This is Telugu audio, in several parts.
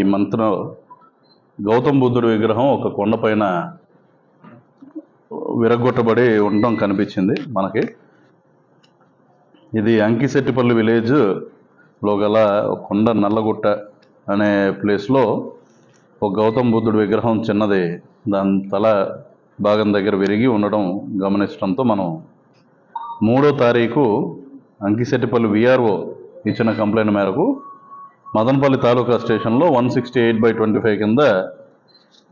ఈ మంత్రం గౌతమ్ బుద్ధుడి విగ్రహం ఒక కొండపైన విరగొట్టబడి ఉండడం కనిపించింది మనకి. ఇది అంకిశెట్టిపల్లి విలేజ్లో గల కొండ నల్లగుట్ట అనే ప్లేస్లో ఒక గౌతమ్ బుద్ధుడి విగ్రహం చిన్నది. దాని తల భాగం దగ్గర విరిగి ఉండడం గమనించడంతో మనం మూడో తారీఖు అంకిశెట్టిపల్లి విఆర్ఓ ఇచ్చిన కంప్లైంట్ మేరకు మదనపల్లి తాలూకా స్టేషన్లో one sixty eight by twenty five కింద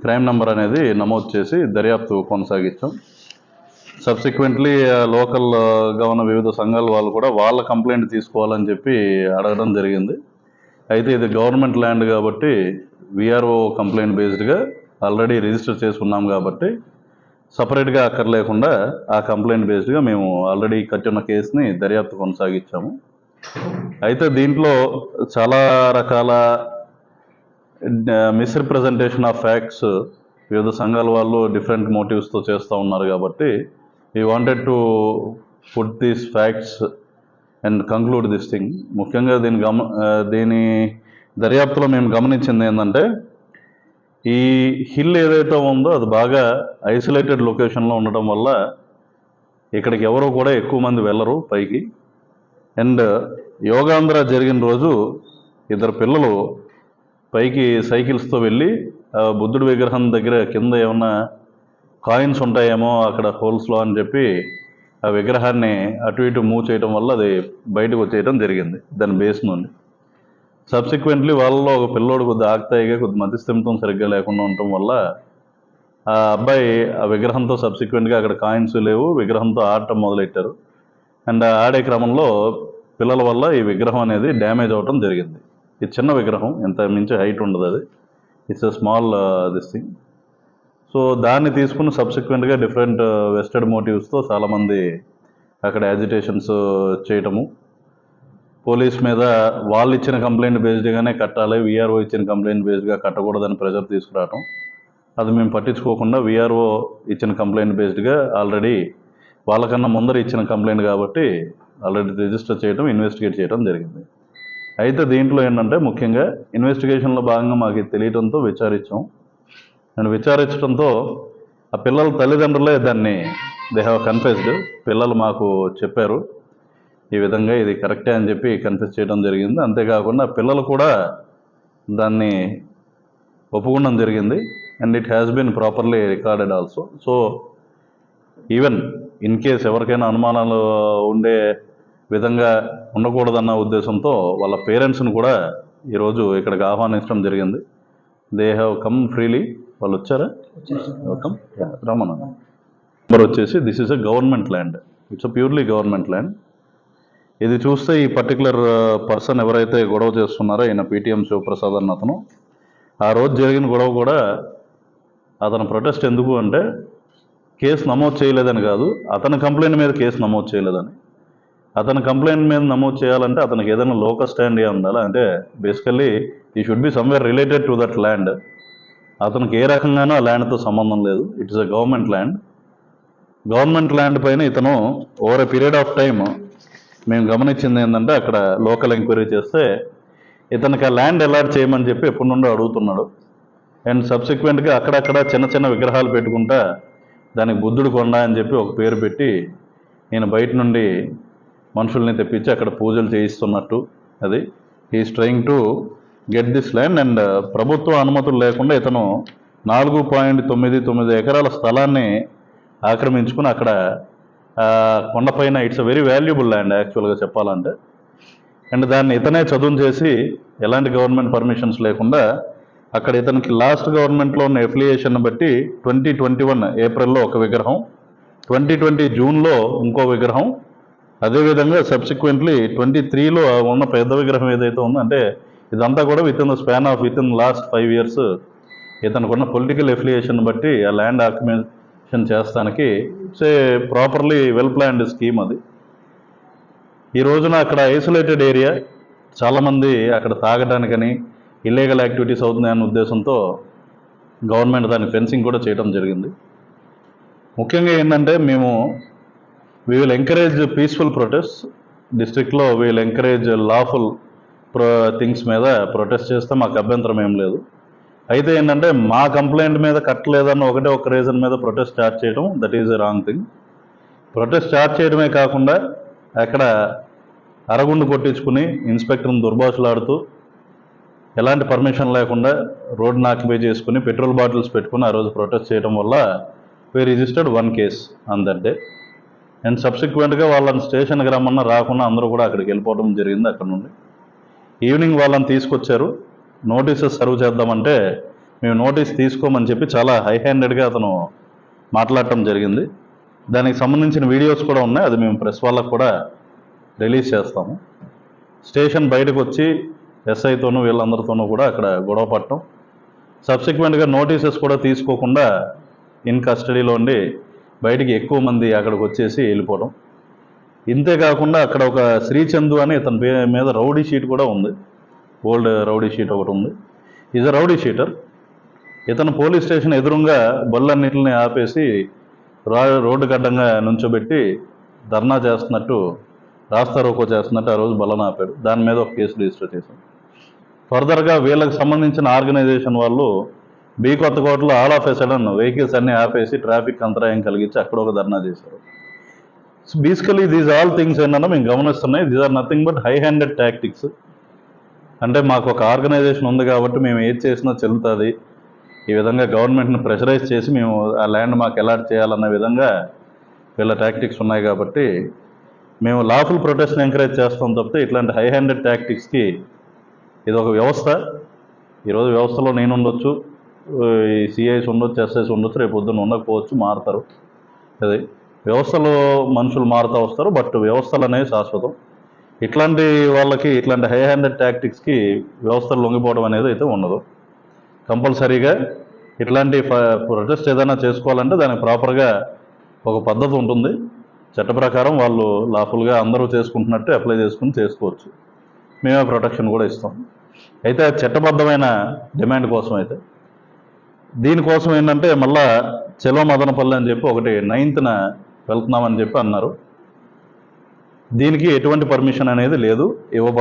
క్రైమ్ నెంబర్ అనేది నమోదు చేసి దర్యాప్తు కొనసాగించాం. సబ్సిక్వెంట్లీ లోకల్గా ఉన్న వివిధ సంఘాల వాళ్ళు కూడా వాళ్ళ కంప్లైంట్ తీసుకోవాలని చెప్పి అడగడం జరిగింది. అయితే ఇది గవర్నమెంట్ ల్యాండ్ కాబట్టి విఆర్ఓ కంప్లైంట్ బేస్డ్గా ఆల్రెడీ రిజిస్టర్ చేసుకున్నాం కాబట్టి సపరేట్గా అక్కర్లేకుండా ఆ కంప్లైంట్ బేస్డ్గా మేము ఆల్రెడీ కట్టిన కేసుని దర్యాప్తు కొనసాగించాము. అయితే దీంట్లో చాలా రకాల మిస్రిప్రజెంటేషన్ ఆఫ్ ఫ్యాక్ట్స్ వివిధ సంఘాల వాళ్ళు డిఫరెంట్ మోటివ్స్తో చేస్తూ ఉన్నారు కాబట్టి ఈ wanted to put these facts and conclude this thing ముఖ్యంగా దీని గమ దీని దర్యాప్తులో మేము గమనించింది ఏంటంటే ఈ హిల్ ఏదైతే ఉందో అది బాగా ఐసోలేటెడ్ లొకేషన్లో ఉండటం వల్ల ఇక్కడికి ఎవరు కూడా ఎక్కువ మంది వెళ్ళరు పైకి. అండ్ యోగాంధ్ర జరిగిన రోజు ఇద్దరు పిల్లలు పైకి సైకిల్స్తో వెళ్ళి ఆ బుద్ధుడి విగ్రహం దగ్గర కింద ఏమన్నా కాయిన్స్ ఉంటాయేమో అక్కడ హోల్స్లో అని చెప్పి ఆ విగ్రహాన్ని అటు ఇటు మూవ్ చేయడం వల్ల అది బయటకు వచ్చేయడం జరిగింది దాని బేస్ నుండి. సబ్సిక్వెంట్లీ వాళ్ళలో ఒక పిల్లోడు కొద్ది ఆక్తాయిగా కొద్ది మతిస్థిమితం సరిగ్గా లేకుండా ఉండటం వల్ల ఆ అబ్బాయి ఆ విగ్రహంతో సబ్సిక్వెంట్గా అక్కడ కాయిన్స్ లేవు విగ్రహంతో ఆడటం మొదలెట్టారు. అండ్ ఆడే క్రమంలో పిల్లల వల్ల ఈ విగ్రహం అనేది డ్యామేజ్ అవ్వటం జరిగింది. ఇది చిన్న విగ్రహం ఇంత మించి హైట్ ఉండదు అది. It's a small this thing so దాన్ని తీసుకుని సబ్సిక్వెంట్గా డిఫరెంట్ వెస్టెడ్ మోటివ్స్తో చాలామంది అక్కడ యాజిటేషన్స్ uh, చేయటము. పోలీస్ మీద వాళ్ళు ఇచ్చిన కంప్లైంట్ బేస్డ్గానే కట్టాలి. విఆర్ఓ ఇచ్చిన కంప్లైంట్ బేస్డ్గా కట్టకూడదని ప్రెజర్ తీసుకురావటం. అది మేము పట్టించుకోకుండా విఆర్ఓ ఇచ్చిన కంప్లైంట్ బేస్డ్గా ఆల్రెడీ వాళ్ళకన్నా ముందర ఇచ్చిన కంప్లైంట్ కాబట్టి ఆల్రెడీ రిజిస్టర్ చేయడం ఇన్వెస్టిగేట్ చేయడం జరిగింది. అయితే దీంట్లో ఏంటంటే ముఖ్యంగా ఇన్వెస్టిగేషన్లో భాగంగా మాకు తెలియటంతో విచారించాం. నేను విచారించడంతో ఆ పిల్లల తల్లిదండ్రులే దాన్ని దే హ్యావ్ కన్ఫెస్డ్ పిల్లలు మాకు చెప్పారు ఈ విధంగా ఇది కరెక్టే అని చెప్పి కన్ఫెస్ చేయడం జరిగింది. అంతేకాకుండా పిల్లలు కూడా దాన్ని ఒప్పుకోవడం జరిగింది. And it has been properly recorded also so even in case ఎవరికైనా అనుమానాలు ఉండే విధంగా ఉండకూడదన్న ఉద్దేశంతో వాళ్ళ పేరెంట్స్ని కూడా ఈరోజు ఇక్కడికి ఆహ్వానించడం జరిగింది. They have come freely. వాళ్ళు వచ్చారా? వెల్కమ్. రమణ నెంబర్ వచ్చేసి this is a government land. It's a purely government land. ఇది చూస్తే ఈ పర్టికులర్ పర్సన్ ఎవరైతే గొడవ చేస్తున్నారో ఈయన పేటిఎం శివప్రసాద్ అన్న అతను. ఆ రోజు జరిగిన గొడవ కూడా అతను ప్రొటెస్ట్ ఎందుకు అంటే కేసు నమోదు చేయలేదని కాదు అతని కంప్లైంట్ మీద కేసు నమోదు చేయలేదని. అతని కంప్లైంట్ మీద నమోదు చేయాలంటే అతనికి ఏదైనా లోకల్ స్టాండ్ ఏ ఉండాలి? అంటే బేసికల్లీ ఈ should be somewhere related to that land అతనికి ఏ రకంగానూ ఆ ల్యాండ్తో సంబంధం లేదు. It is a government land government land పైన ఇతను over a period of time మేము గమనించింది ఏంటంటే అక్కడ లోకల్ ఎంక్వైరీ చేస్తే ఇతనికి ఆ ల్యాండ్ అలాట్ చేయమని చెప్పి ఎప్పటి నుండో అడుగుతున్నాడు. అండ్ సబ్సిక్వెంట్గా అక్కడక్కడ చిన్న చిన్న విగ్రహాలు పెట్టుకుంటా దానికి బుద్ధుడు కొండ అని చెప్పి ఒక పేరు పెట్టి నేను బయట నుండి మనుషుల్ని తెప్పించి అక్కడ పూజలు చేయిస్తున్నట్టు అది. Is trying to get this land and ప్రభుత్వ అనుమతులు లేకుండా ఇతను నాలుగు పాయింట్ తొమ్మిది తొమ్మిది ఎకరాల స్థలాన్ని ఆక్రమించుకుని అక్కడ కొండపైన it's a very valuable land యాక్చువల్గా చెప్పాలంటే. అండ్ దాన్ని ఇతనే చదువు చేసి ఎలాంటి గవర్నమెంట్ పర్మిషన్స్ లేకుండా అక్కడ ఇతనికి లాస్ట్ గవర్నమెంట్లో ఉన్న ఎఫిలియేషన్ బట్టి ట్వంటీ ట్వంటీ వన్ ఏప్రిల్లో ఒక విగ్రహం ట్వంటీ ట్వంటీ జూన్లో ఇంకో విగ్రహం అదేవిధంగా సబ్సిక్వెంట్లీ ట్వంటీ త్రీలో ఉన్న పెద్ద విగ్రహం ఏదైతే ఉందో అంటే ఇదంతా కూడా within the span of within last five years ఇతనికి ఉన్న పొలిటికల్ ఎఫిలియేషన్ బట్టి ఆ ల్యాండ్ ఆక్యుపేషన్ చేస్తానికి say properly well planned scheme అది. ఈ రోజున అక్కడ ఐసోలేటెడ్ ఏరియా చాలామంది అక్కడ తాగడానికని ఇల్లీగల్ యాక్టివిటీస్ అవుతున్నాయన్న ఉద్దేశంతో గవర్నమెంట్ దాని ఫెన్సింగ్ కూడా చేయడం జరిగింది. ముఖ్యంగా ఏంటంటే మేము we will encourage peaceful protest డిస్ట్రిక్ట్లో we will encourage lawful pro things మీద ప్రొటెస్ట్ చేస్తే మాకు అభ్యంతరం ఏం లేదు. అయితే ఏంటంటే మా కంప్లైంట్ మీద కట్టలేదన్న ఒకటే ఒక రీజన్ మీద ప్రొటెస్ట్ స్టార్ట్ చేయడం that is wrong thing protest start చేయడమే కాకుండా అక్కడ అరగుండు కొట్టించుకుని ఇన్స్పెక్టర్ని దుర్భాషలాడుతూ ఎలాంటి పర్మిషన్ లేకుండా రోడ్ని ఆక్యుపై చేసుకుని పెట్రోల్ బాటిల్స్ పెట్టుకుని ఆ రోజు ప్రొటెస్ట్ చేయడం వల్ల we registered one case on that day and సబ్సిక్వెంట్గా వాళ్ళని స్టేషన్కి రమ్మన్నా రాకుండా అందరూ కూడా అక్కడికి వెళ్ళిపోవడం జరిగింది అక్కడ నుండి. ఈవినింగ్ వాళ్ళని తీసుకొచ్చారు. నోటీసెస్ సర్వ్ చేద్దామంటే మేము నోటీస్ తీసుకోమని చెప్పి చాలా హై హ్యాండెడ్గా అతను మాట్లాడటం జరిగింది. దానికి సంబంధించిన వీడియోస్ కూడా ఉన్నాయి. అది మేము ప్రెస్ వాళ్ళకు కూడా రిలీజ్ చేస్తాము. స్టేషన్ బయటకు వచ్చి ఎస్ఐతోనూ వీళ్ళందరితోనూ కూడా అక్కడ గొడవ పడటం. సబ్సిక్వెంట్గా నోటీసెస్ కూడా తీసుకోకుండా ఇన్ కస్టడీలో ఉండి బయటికి ఎక్కువ మంది అక్కడికి వచ్చేసి వెళ్ళిపోవడం ఇంతే కాకుండా అక్కడ ఒక శ్రీచందు అని ఇతని పే- మీద రౌడీ షీట్ కూడా ఉంది. ఓల్డ్ రౌడీ షీట్ ఒకటి ఉంది. Is a rowdy sheeter. ఇతను పోలీస్ స్టేషన్ ఎదురుగా బళ్ళన్నింటిని ఆపేసి రా రోడ్డు గడ్డంగా నుంచోబెట్టి ధర్నా చేస్తున్నట్టు రాస్తా రోకో చేస్తున్నట్టు ఆ రోజు బలను ఆపాడు. దాని మీద ఒక కేసు రిజిస్టర్ చేశాం ఫర్దర్గా వీళ్ళకి సంబంధించిన ఆర్గనైజేషన్ వాళ్ళు be కొత్తకోటలో all of a sudden vehicles అన్ని ఆపేసి ట్రాఫిక్ అంతరాయం కలిగించి అక్కడ ఒక ధర్నా చేశారు. బేసికలీ దీస్ ఆల్ థింగ్స్ ఏంటన్నా మేము గమనిస్తున్నాయి. These are nothing but high handed tactics అంటే మాకు ఒక ఆర్గనైజేషన్ ఉంది కాబట్టి మేము ఏది చేసినా చెల్లుతుంది. ఈ విధంగా గవర్నమెంట్ని ప్రెషరైజ్ చేసి మేము ఆ ల్యాండ్ మాకు అలాట్ చేయాలన్న విధంగా వీళ్ళ టాక్టిక్స్ ఉన్నాయి కాబట్టి మేము లాఫుల్ ప్రొటెస్ట్ని ఎంకరేజ్ చేస్తాం తప్పితే ఇట్లాంటి హై హ్యాండెడ్ టాక్టిక్స్కి ఇది ఒక వ్యవస్థ. ఈరోజు వ్యవస్థలో నేను ఉండొచ్చు ఈ సిఐస్ ఉండొచ్చు ఎస్ఐస్ ఉండొచ్చు రేపు పొద్దున్న ఉండకపోవచ్చు మారుతారు. అది వ్యవస్థలో మనుషులు మారుతూ వస్తారు బట్ వ్యవస్థలు అనేవి శాశ్వతం. ఇట్లాంటి వాళ్ళకి ఇట్లాంటి హై హ్యాండెడ్ టాక్టిక్స్కి వ్యవస్థలు లొంగిపోవడం అనేది అయితే ఉండదు. కంపల్సరీగా ఇట్లాంటి ప్రొటెస్ట్ ఏదైనా చేసుకోవాలంటే దానికి ప్రాపర్గా ఒక పద్ధతి ఉంటుంది. చట్ట ప్రకారం వాళ్ళు లాఫుల్గా అందరూ చేసుకుంటున్నట్టు అప్లై చేసుకుని చేసుకోవచ్చు. మేమే ప్రొటెక్షన్ కూడా ఇస్తాం. అయితే చట్టబద్ధమైన డిమాండ్ కోసం అయితే. దీనికోసం ఏంటంటే మళ్ళా చెలో మదనపల్లి అని చెప్పి ఒకటి నైన్త్న వెళ్తున్నామని చెప్పి అన్నారు. దీనికి ఎటువంటి పర్మిషన్ అనేది లేదు. ఇవ్వబ